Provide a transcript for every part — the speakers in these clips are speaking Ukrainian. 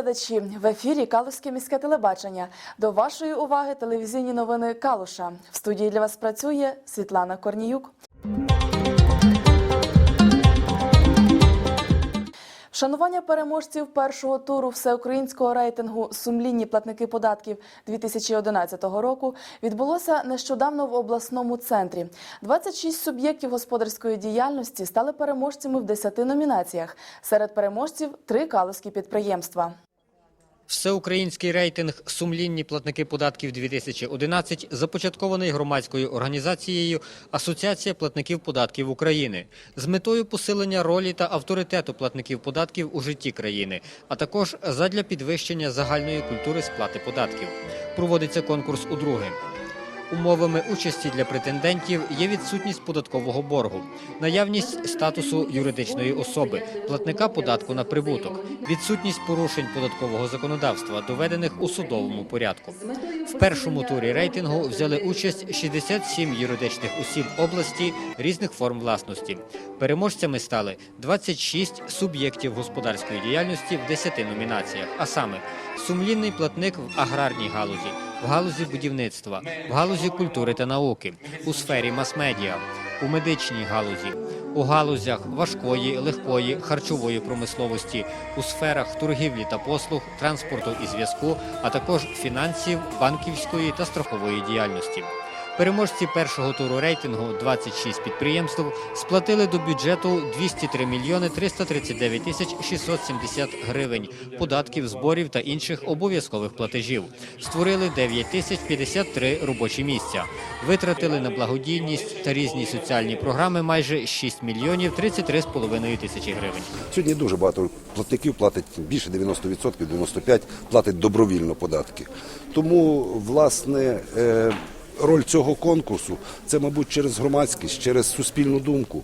Глядачі! В ефірі Калузьке міське телебачення. До вашої уваги телевізійні новини Калуша. В студії для вас працює Світлана Корніюк. Вшанування переможців першого туру всеукраїнського рейтингу Сумлінні платники податків 2011 року відбулося нещодавно в обласному центрі. 26 суб'єктів господарської діяльності стали переможцями в 10 номінаціях. Серед переможців три калузькі підприємства. Всеукраїнський рейтинг «Сумлінні платники податків 2011» започаткований громадською організацією Асоціація платників податків України з метою посилення ролі та авторитету платників податків у житті країни, а також задля підвищення загальної культури сплати податків. Проводиться конкурс удруге. Умовами участі для претендентів є відсутність податкового боргу, наявність статусу юридичної особи, платника податку на прибуток, відсутність порушень податкового законодавства, доведених у судовому порядку. В першому турі рейтингу взяли участь 67 юридичних осіб області різних форм власності. Переможцями стали 26 суб'єктів господарської діяльності в 10 номінаціях, а саме сумлінний платник в аграрній галузі, в галузі будівництва, в галузі культури та науки, у сфері мас-медіа, у медичній галузі, у галузях важкої, легкої, харчової промисловості, у сферах торгівлі та послуг, транспорту і зв'язку, а також фінансів, банківської та страхової діяльності. Переможці першого туру рейтингу 26 підприємств сплатили до бюджету 203 мільйони 339 тисяч 670 гривень податків, зборів та інших обов'язкових платежів. Створили 9 тисяч 53 робочі місця. Витратили на благодійність та різні соціальні програми майже 6 мільйонів 33,5 тисячі гривень. Сьогодні дуже багато платників платить більше 90%, 95% платить добровільно податки. Тому, власне, е, роль цього конкурсу це, мабуть, через громадськість, через суспільну думку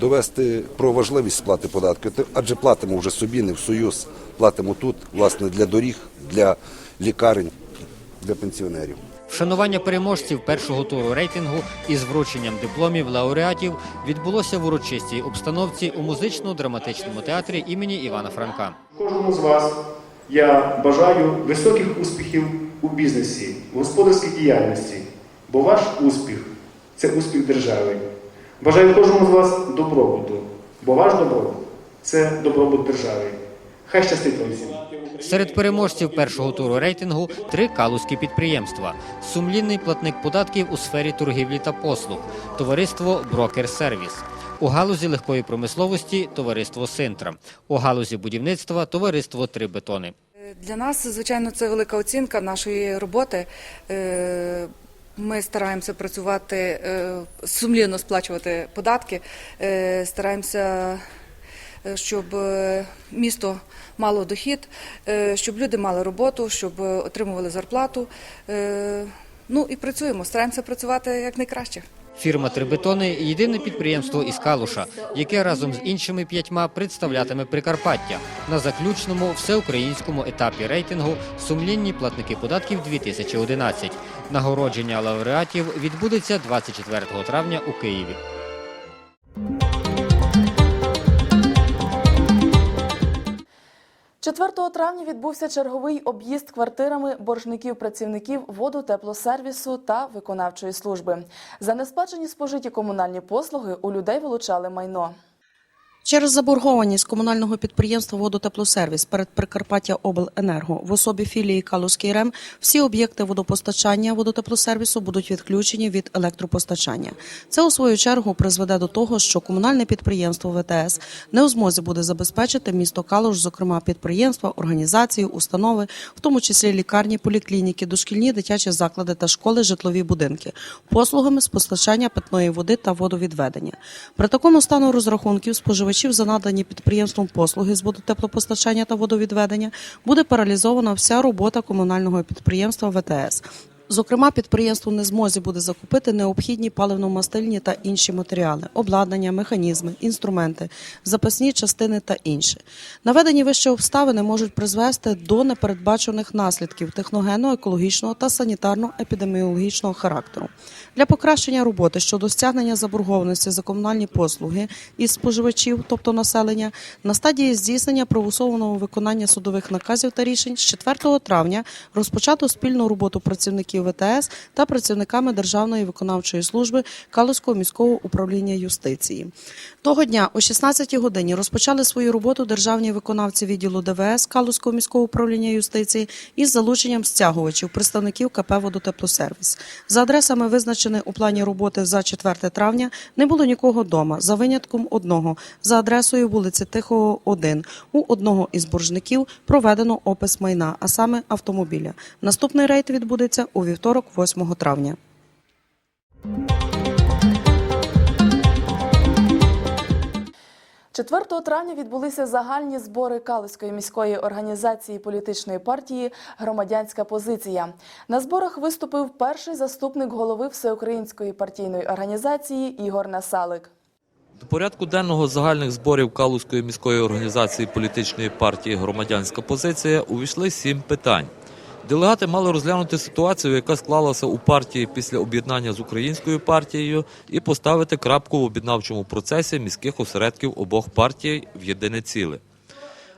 довести про важливість сплати податків. Те- Адже платимо вже собі, не в союз, платимо тут, власне, для доріг, для лікарень, для пенсіонерів. Вшанування переможців першого туру рейтингу із врученням дипломів лауреатів відбулося в урочистій обстановці у музично-драматичному театрі імені Івана Франка. Кожному з вас я бажаю високих успіхів у бізнесі, в господарській діяльності, бо ваш успіх це успіх держави. Бажаю кожному з вас добробуту, бо ваш добробут це добробут держави. Хай щастить вам всім! Серед переможців першого туру рейтингу три калузькі підприємства: сумлінний платник податків у сфері торгівлі та послуг, товариство Брокер Сервіс. У галузі легкої промисловості товариство Синтра, у галузі будівництва товариство Три бетони. Для нас, звичайно, це велика оцінка нашої роботи. Ми стараємося працювати, е, сумлінно сплачувати податки, е, стараємося, е, щоб місто мало дохід, щоб люди мали роботу, щоб отримували зарплату. Ну і працюємо, стараємося працювати якнайкраще. Фірма Трибетони єдине підприємство із Калуша, яке разом з іншими п'ятьма представлятиме Прикарпаття на заключному всеукраїнському етапі рейтингу Сумлінні платники податків 2011. Нагородження лауреатів відбудеться 24 травня у Києві. 4 травня відбувся черговий об'їзд квартирами боржників працівників воду, теплосервісу та виконавчої служби. За несплачені спожиті комунальні послуги у людей вилучали майно. Через заборгованість комунального підприємства «Водотеплосервіс» перед Прикарпаття Обленерго в особі філії Калузький РЕМ всі об'єкти водопостачання водотеплосервісу будуть відключені від електропостачання. Це у свою чергу призведе до того, що комунальне підприємство ВТС не у змозі буде забезпечити місто Калуш, зокрема підприємства, організації, установи, в тому числі лікарні, поліклініки, дошкільні дитячі заклади та школи, житлові будинки, послугами з постачання питної води та водовідведення. При такому стану розрахунків споживачів за надані підприємством послуги з водотеплопостачання та водовідведення буде паралізована вся робота комунального підприємства ВТС. Зокрема, підприємство не змозі буде закупити необхідні паливно-мастильні та інші матеріали, обладнання, механізми, інструменти, запасні частини та інше. Наведені вище обставини можуть призвести до непередбачених наслідків техногенного, екологічного та санітарно-епідеміологічного характеру. Для покращення роботи щодо стягнення заборгованості за комунальні послуги із споживачів, тобто населення, на стадії здійснення правосовного виконання судових наказів та рішень з 4 травня розпочато спільну роботу працівників ВТС та працівниками Державної виконавчої служби Калузького міського управління юстиції. Того дня о 16 годині розпочали свою роботу державні виконавці відділу ДВС Калузького міського управління юстиції із залученням стягувачів, представників КП «Водотеплосервіс». За адресами, визначених у плані роботи за 4 травня, не було нікого вдома, за винятком одного. За адресою вулиці Тихого, 1. У одного із боржників проведено опис майна, а саме автомобіля. Наступний рейд відбудеться у вівторок, 8 травня. – 4 травня відбулися загальні збори Калузької міської організації політичної партії Громадянська позиція. На зборах виступив перший заступник голови Всеукраїнської партійної організації Ігор Насалик. До порядку денного загальних зборів Калузької міської організації політичної партії Громадянська позиція увійшли сім питань. Делегати мали розглянути ситуацію, яка склалася у партії після об'єднання з українською партією, і поставити крапку в об'єднавчому процесі міських осередків обох партій в єдине ціле.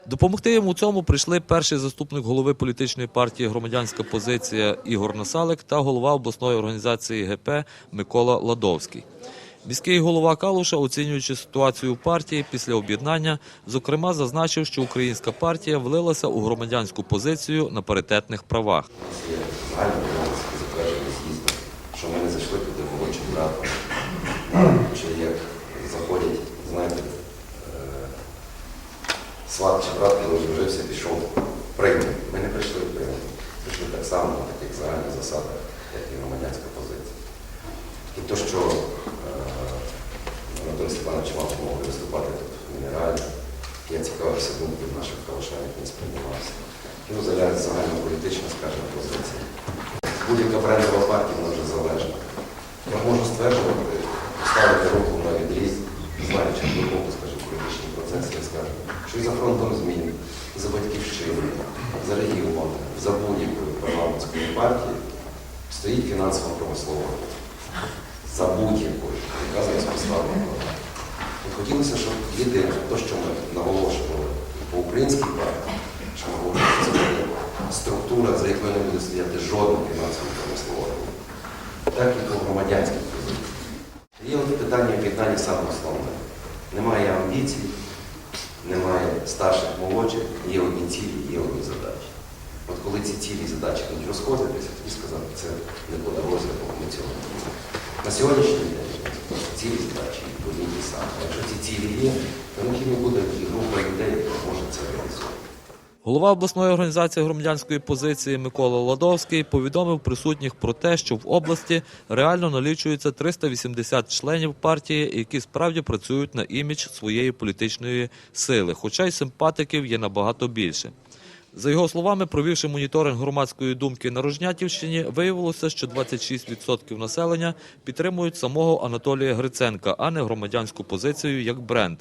Допомогти йому у цьому прийшли перший заступник голови політичної партії Громадянська позиція Ігор Насалик та голова обласної організації ГП Микола Ладовський. Міський голова Калуша, оцінюючи ситуацію в партії після об'єднання, зокрема зазначив, що українська партія влилася у громадянську позицію на паритетних правах. що ми не зайшли туди молодшим братом. Чи як заходять, знаєте, е, сват чи брат, коли одружився, пішов прийняв. Ми не прийшли прийняти. Прийшли так само на таких загальних засадах, як і громадянська позиція. І то, що Анатолій Степанович мав змогу виступати тут в мінералі, я цікавився думкою наших калашан, як він сприймався. Ну, загальнополітична, скажімо, позиція. Будь-яка брендова партія вона вже залежна. Я можу стверджувати, поставити руку на відріз, знаючи глибоко, скажімо, політичні процеси, я скажу, що і за фронтом змін, за батьківщину, за регіони, за будь-якою парламентською партією стоїть фінансово промислова за будь-якою, яка зараз поставлена. Хотілося, щоб єдине, те, що ми наголошували по українській партії, що ми говоримо, це структура, за якою не буде стояти жодна фінансова промислова. Так і по громадянській позиції. Є от питання об'єднання саме основне. Немає амбіцій, немає старших молодших, є одні цілі, є одні задачі. От коли ці цілі і задачі будуть розходитися, тоді сказати, це не по дорозі, бо ми цього не. На сьогоднішній день цілі задачі самі. А Якщо ці цілі є, то необхідно не буде і група людей, яка може це реалізувати. Голова обласної організації громадянської позиції Микола Ладовський повідомив присутніх про те, що в області реально налічується 380 членів партії, які справді працюють на імідж своєї політичної сили, хоча й симпатиків є набагато більше. За його словами, провівши моніторинг громадської думки на Рожнятівщині, виявилося, що 26% населення підтримують самого Анатолія Гриценка, а не громадянську позицію як бренд.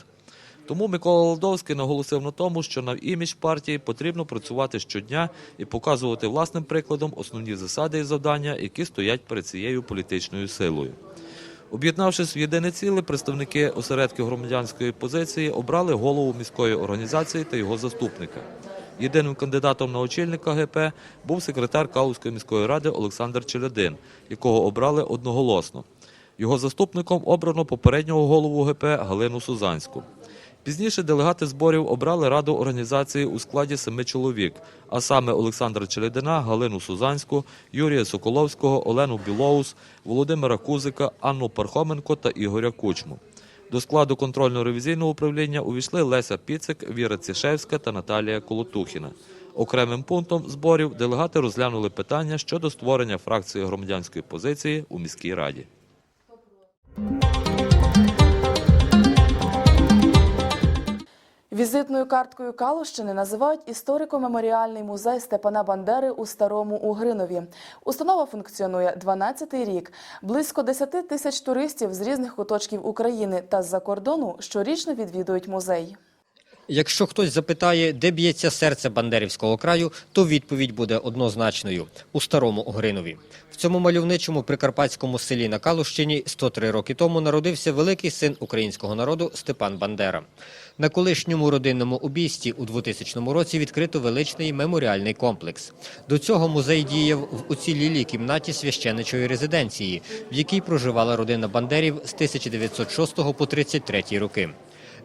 Тому Микола Ладовський наголосив на тому, що на імідж партії потрібно працювати щодня і показувати власним прикладом основні засади і завдання, які стоять перед цією політичною силою. Об'єднавшись в єдине ціле, представники осередків громадянської позиції обрали голову міської організації та його заступника. Єдиним кандидатом на очільника ГП був секретар Калузької міської ради Олександр Челядин, якого обрали одноголосно. Його заступником обрано попереднього голову ГП Галину Сузанську. Пізніше делегати зборів обрали раду організації у складі семи чоловік, а саме Олександра Челядина, Галину Сузанську, Юрія Соколовського, Олену Білоус, Володимира Кузика, Анну Пархоменко та Ігоря Кучму. До складу контрольно-ревізійного управління увійшли Леся Піцик, Віра Цішевська та Наталія Колотухіна. Окремим пунктом зборів делегати розглянули питання щодо створення фракції громадянської позиції у міській раді. Візитною карткою Калущини називають історико-меморіальний музей Степана Бандери у Старому Угринові. Установа функціонує 12-й рік. Близько 10 тисяч туристів з різних куточків України та з-за кордону щорічно відвідують музей. Якщо хтось запитає, де б'ється серце Бандерівського краю, то відповідь буде однозначною – у Старому Угринові. В цьому мальовничому прикарпатському селі на Калущині 103 роки тому народився великий син українського народу Степан Бандера. На колишньому родинному обійсті у 2000 році відкрито величний меморіальний комплекс. До цього музей діяв в уцілілій кімнаті священичої резиденції, в якій проживала родина Бандерів з 1906 по 33 роки.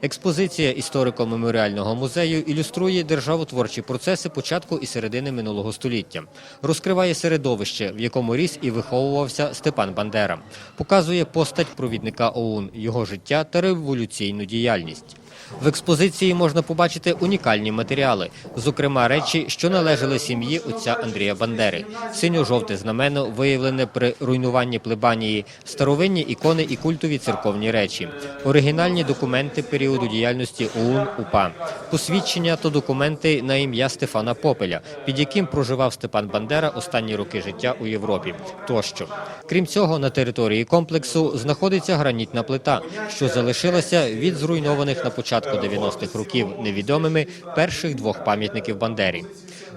Експозиція історико-меморіального музею ілюструє державотворчі процеси початку і середини минулого століття, розкриває середовище, в якому ріс і виховувався Степан Бандера, показує постать провідника ОУН, його життя та революційну діяльність. В експозиції можна побачити унікальні матеріали, зокрема речі, що належали сім'ї отця Андрія Бандери, синьо-жовте знамено, виявлене при руйнуванні плебанії, старовинні ікони і культові церковні речі, оригінальні документи періоду діяльності ОУН УПА, посвідчення та документи на ім'я Стефана Попеля, під яким проживав Степан Бандера останні роки життя у Європі. Тощо, крім цього, на території комплексу знаходиться гранітна плита, що залишилася від зруйнованих на початку 90-х років невідомими перших двох пам'ятників Бандері.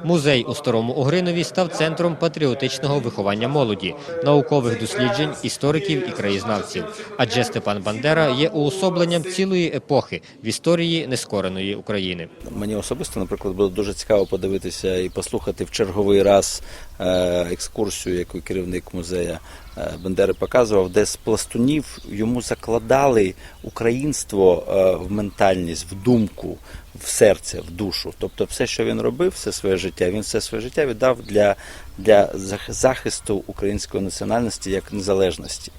Музей у Старому Угринові став центром патріотичного виховання молоді, наукових досліджень, істориків і краєзнавців. Адже Степан Бандера є уособленням цілої епохи в історії нескореної України. Мені особисто, наприклад, було дуже цікаво подивитися і послухати в черговий раз е, екскурсію, яку керівник музею е, Бандери показував, де з пластунів йому закладали українство е, в ментальність, в думку, в серце, в душу. Тобто, все, що він робив, все своє життя, він все своє життя віддав для, для захисту української національності як незалежності.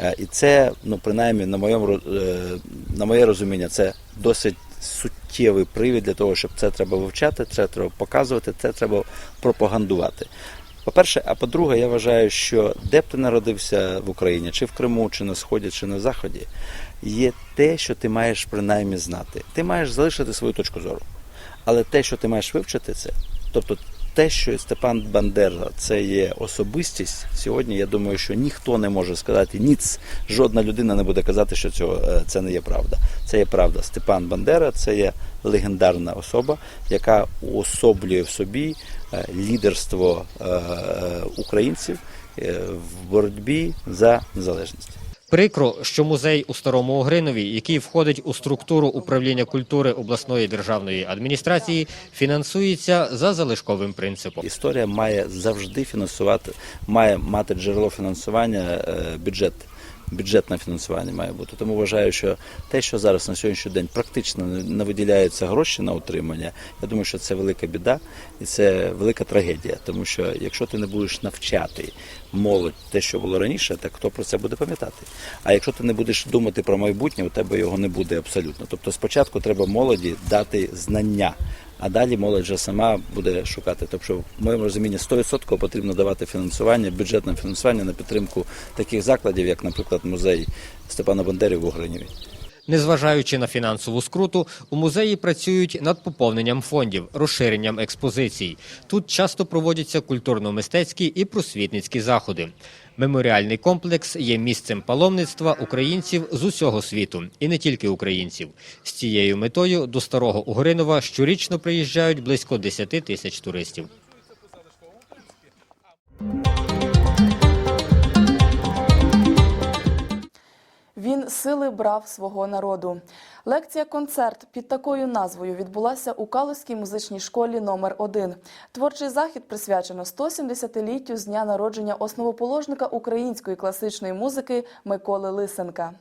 Е, І це, ну принаймні, на моєму на моє розуміння, це досить суттєвий привід для того, щоб це треба вивчати, це треба показувати, це треба пропагандувати. По-перше, а по-друге, я вважаю, що де б ти народився в Україні, чи в Криму, чи на Сході, чи на Заході, є те, що ти маєш принаймні знати. Ти маєш залишити свою точку зору. Але те, що ти маєш вивчити, це, тобто те, що Степан Бандера це є особистість, сьогодні я думаю, що ніхто не може сказати ніц, жодна людина не буде казати, що цього е, це не є правда. Це є правда. Степан Бандера це є легендарна особа, яка уособлює в собі лідерство е, е, українців е, в боротьбі за незалежність. Прикро, що музей у Старому Угринові, який входить у структуру управління культури обласної державної адміністрації, фінансується за залишковим принципом. Історія має завжди фінансувати, має мати джерело фінансування, е, бюджет. Бюджетне фінансування має бути. Тому вважаю, що те, що зараз на сьогоднішній день практично не виділяються гроші на утримання, я думаю, що це велика біда і це велика трагедія. Тому що якщо ти не будеш навчати молодь те, що було раніше, так хто про це буде пам'ятати? А якщо ти не будеш думати про майбутнє, у тебе його не буде абсолютно. Тобто спочатку треба молоді дати знання. А далі молодь вже сама буде шукати. Тобто, в моєму розумінні 100% потрібно давати фінансування, бюджетне фінансування на підтримку таких закладів, як, наприклад, музей Степана Бандери в Угриніві. Незважаючи на фінансову скруту, у музеї працюють над поповненням фондів, розширенням експозицій. Тут часто проводяться культурно-мистецькі і просвітницькі заходи. Меморіальний комплекс є місцем паломництва українців з усього світу, і не тільки українців. З цією метою до Старого Угринова щорічно приїжджають близько 10 тисяч туристів. Сили брав свого народу. Лекція-концерт під такою назвою відбулася у Калузькій музичній школі номер 1 Творчий захід присвячено 170-літтю з дня народження основоположника української класичної музики Миколи Лисенка.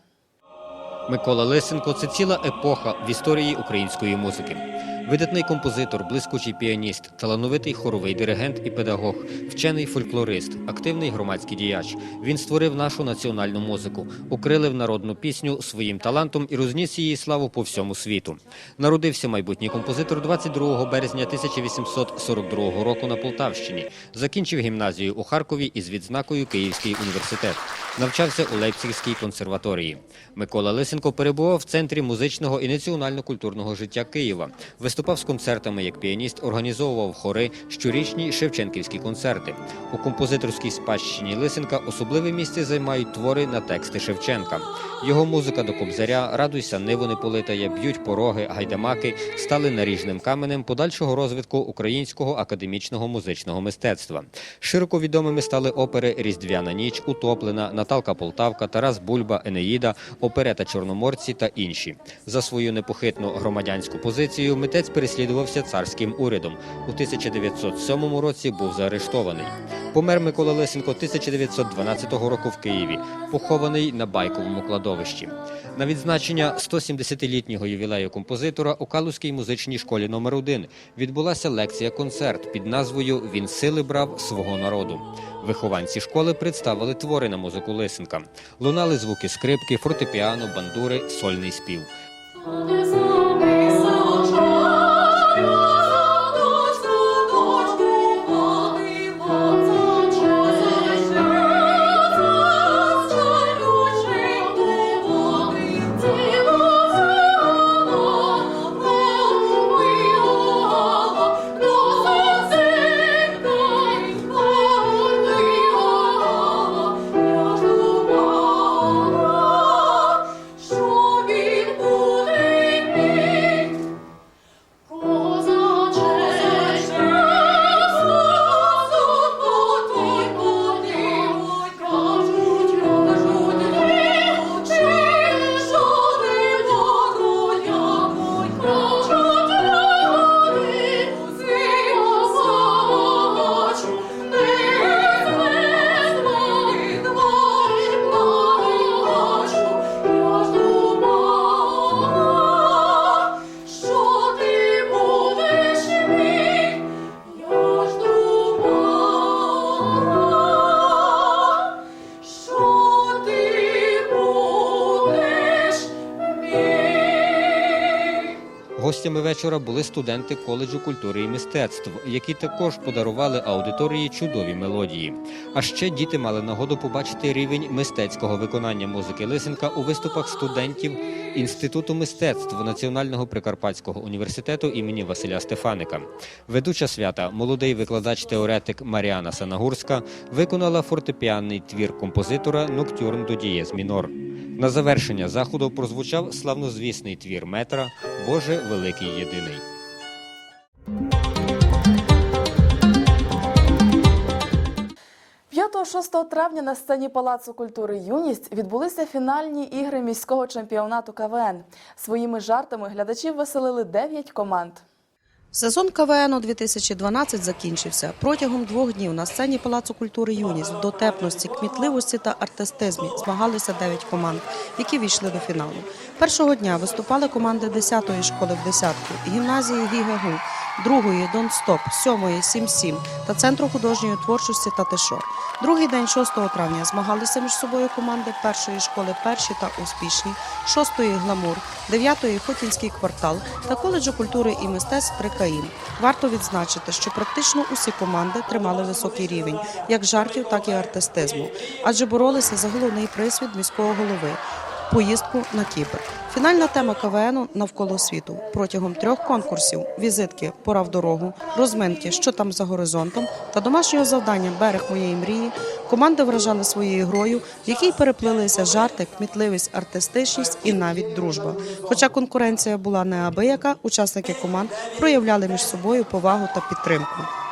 Микола Лисенко це ціла епоха в історії української музики. Видатний композитор, блискучий піаніст, талановитий хоровий диригент і педагог, вчений фольклорист, активний громадський діяч. Він створив нашу національну музику, укрилив народну пісню своїм талантом і розніс її славу по всьому світу. Народився майбутній композитор 22 березня 1842 року на Полтавщині. Закінчив гімназію у Харкові із відзнакою Київський університет. Навчався у Лейпцигській консерваторії. Микола Лисенко перебував в центрі музичного і національно-культурного життя Києва. Виступав з концертами як піаніст, організовував хори, щорічні Шевченківські концерти. У композиторській спадщині Лисенка особливе місце займають твори на тексти Шевченка. Його музика до Кобзаря, Радуйся, ниву не политає, б'ють пороги, гайдамаки стали наріжним каменем подальшого розвитку українського академічного музичного мистецтва. Широко відомими стали опери Різдвяна ніч, Утоплена, Наталка Полтавка, Тарас Бульба, Енеїда, оперета Чорноморці та інші. За свою непохитну громадянську позицію митець переслідувався царським урядом. У 1907 році був заарештований. Помер Микола Лисенко 1912 року в Києві, похований на байковому кладовищі. На відзначення 170-літнього ювілею композитора у Калузькій музичній школі номер 1 відбулася лекція-концерт під назвою Він сили брав свого народу. Вихованці школи представили твори на музику Лисенка. Лунали звуки скрипки, фортепіано, бандури, сольний спів. Гостями вечора були студенти коледжу культури і мистецтв, які також подарували аудиторії чудові мелодії. А ще діти мали нагоду побачити рівень мистецького виконання музики Лисенка у виступах студентів Інституту мистецтв Національного Прикарпатського університету імені Василя Стефаника. Ведуча свята, молодий викладач-теоретик Маріана Санагурська, виконала фортепіанний твір композитора Ноктюрн до дієз мінор. На завершення заходу прозвучав славнозвісний твір метра Боже великий єдиний. 5-6 травня на сцені Палацу культури Юність відбулися фінальні ігри міського чемпіонату КВН. Своїми жартами глядачів веселили 9 команд. Сезон КВН у 2012 закінчився. Протягом двох днів на сцені Палацу культури Юність в дотепності, кмітливості та артистизмі змагалися 9 команд, які війшли до фіналу. Першого дня виступали команди 10-ї школи в десятку, гімназії Гігагу, другої Дон Стоп, сьомої Сім Сім та центру художньої творчості Татишо. Другий день 6 травня змагалися між собою команди першої школи перші та успішні, шостої гламур, дев'ятої Хотінський квартал та коледжу культури і мистецтв Трикаїн. Варто відзначити, що практично усі команди тримали високий рівень як жартів, так і артистизму, адже боролися за головний приз від міського голови. Поїздку на Кіпр. Фінальна тема КВНу навколо світу протягом трьох конкурсів: візитки Пора в дорогу, розминки, що там за горизонтом та домашнього завдання Берег моєї мрії. Команди вражали своєю грою, в якій переплилися жарти, кмітливість, артистичність і навіть дружба. Хоча конкуренція була неабияка, учасники команд проявляли між собою повагу та підтримку.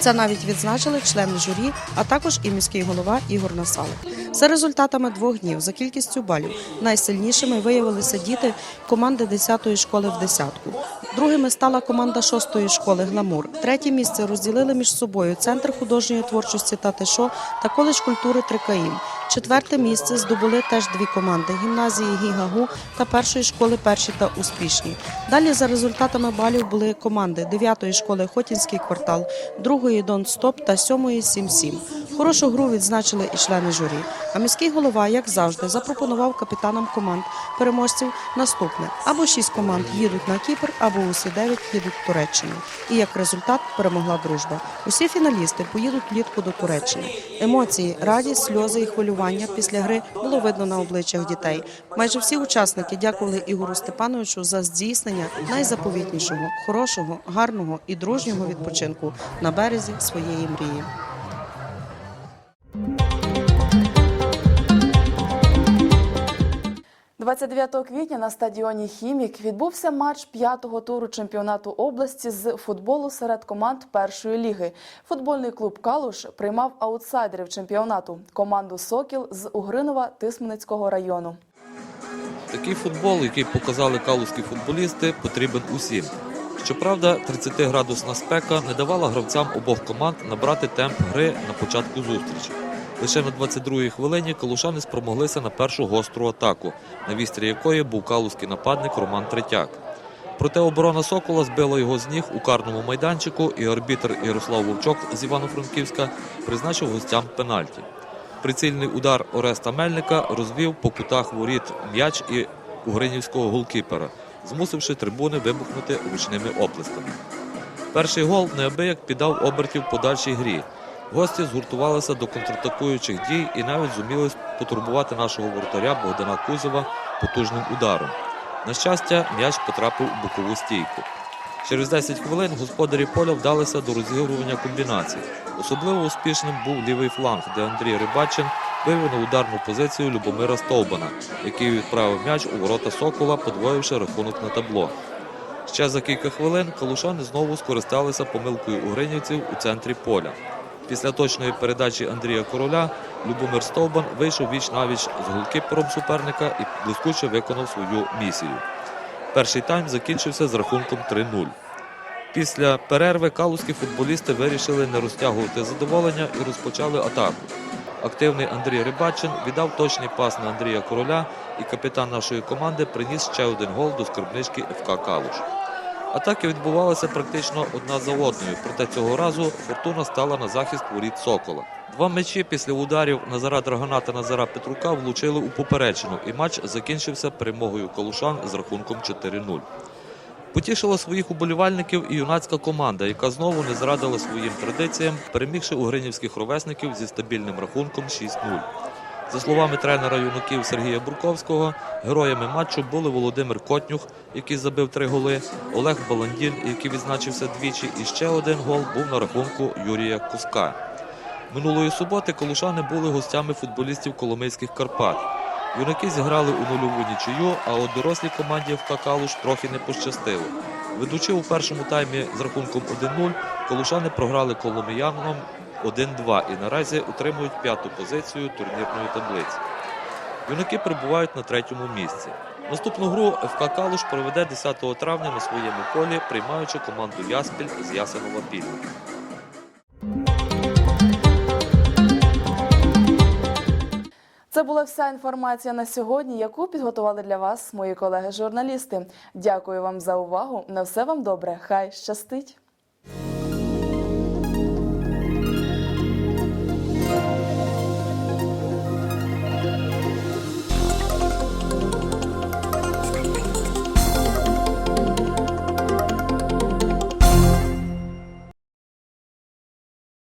Це навіть відзначили члени журі, а також і міський голова Ігор Насалик. За результатами двох днів за кількістю балів найсильнішими виявилися діти команди 10-ї школи в десятку. Другими стала команда 6-ї школи Гламур. Третє місце розділили між собою центр художньої творчості Татишо та коледж культури Трикаїм. Четверте місце здобули теж дві команди гімназії Гігагу та першої школи перші та успішні. Далі за результатами балів були команди 9-ї школи Хотінський квартал, 2-ї Дон Стоп та 7-ї Сім Сім. Хорошу гру відзначили і члени журі. А міський голова, як завжди, запропонував капітанам команд переможців наступне: або шість команд їдуть на Кіпр, або усі дев'ять їдуть в Туреччину. І як результат перемогла дружба. Усі фіналісти поїдуть влітку до Туреччини. Емоції, радість, сльози і хвилювання після гри було видно на обличчях дітей. Майже всі учасники дякували Ігору Степановичу за здійснення найзаповітнішого, хорошого, гарного і дружнього відпочинку на березі своєї мрії. – 29 квітня на стадіоні Хімік відбувся матч п'ятого туру чемпіонату області з футболу серед команд першої ліги. Футбольний клуб Калуш приймав аутсайдерів чемпіонату команду Сокіл з Угринова Тисменецького району. Такий футбол, який показали калузькі футболісти, потрібен усім. Щоправда, 30-градусна спека не давала гравцям обох команд набрати темп гри на початку зустрічі. Лише на 22-й хвилині калушани спромоглися на першу гостру атаку, на вістрі якої був калузький нападник Роман Третяк. Проте оборона Сокола збила його з ніг у карному майданчику, і арбітр Ярослав Вовчок з Івано-Франківська призначив гостям пенальті. Прицільний удар Ореста Мельника розвів по кутах воріт м'яч і угринівського голкіпера, змусивши трибуни вибухнути ручними оплесками. Перший гол неабияк піддав обертів подальшій грі. Гості згуртувалися до контратакуючих дій і навіть зуміли потурбувати нашого воротаря Богдана Кузова потужним ударом. На щастя, м'яч потрапив у бокову стійку. Через 10 хвилин господарі поля вдалися до розігрування комбінацій. Особливо успішним був лівий фланг, де Андрій Рибачин вивів на ударну позицію Любомира Стовбана, який відправив м'яч у ворота Сокола, подвоївши рахунок на табло. Ще за кілька хвилин калушани знову скористалися помилкою угринівців у центрі поля. Після точної передачі Андрія Короля Любомир Стовбан вийшов віч навіч з голкіпером суперника і блискуче виконав свою місію. Перший тайм закінчився з рахунком 3-0. Після перерви калузькі футболісти вирішили не розтягувати задоволення і розпочали атаку. Активний Андрій Рибачин віддав точний пас на Андрія Короля, і капітан нашої команди приніс ще один гол до скарбнички ФК Калуш. Атаки відбувалися практично одна за одною, проте цього разу фортуна стала на захист воріт Сокола. Два м'ячі після ударів Назара Драгана та Назара Петрука влучили у поперечину, і матч закінчився перемогою калушан з рахунком 4-0. Потішила своїх уболівальників і юнацька команда, яка знову не зрадила своїм традиціям, перемігши угринівських ровесників зі стабільним рахунком 6-0. За словами тренера юнаків Сергія Бурковського, героями матчу були Володимир Котнюх, який забив три голи, Олег Баландін, який відзначився двічі, і ще один гол був на рахунку Юрія Куска. Минулої суботи колушани були гостями футболістів Коломийських Карпат. Юнаки зіграли у нульову нічию, а от дорослій команді ФК Калуш трохи не пощастило. Ведучи у першому таймі з рахунком 1-0, колушани програли коломиянам 1-2 і наразі утримують п'яту позицію турнірної таблиці. Юнаки перебувають на третьому місці. Наступну гру ФК Калуш проведе 10 травня на своєму полі, приймаючи команду Яспіль з Ясенова Пільна. Це була вся інформація на сьогодні, яку підготували для вас мої колеги-журналісти. Дякую вам за увагу. На все вам добре. Хай щастить!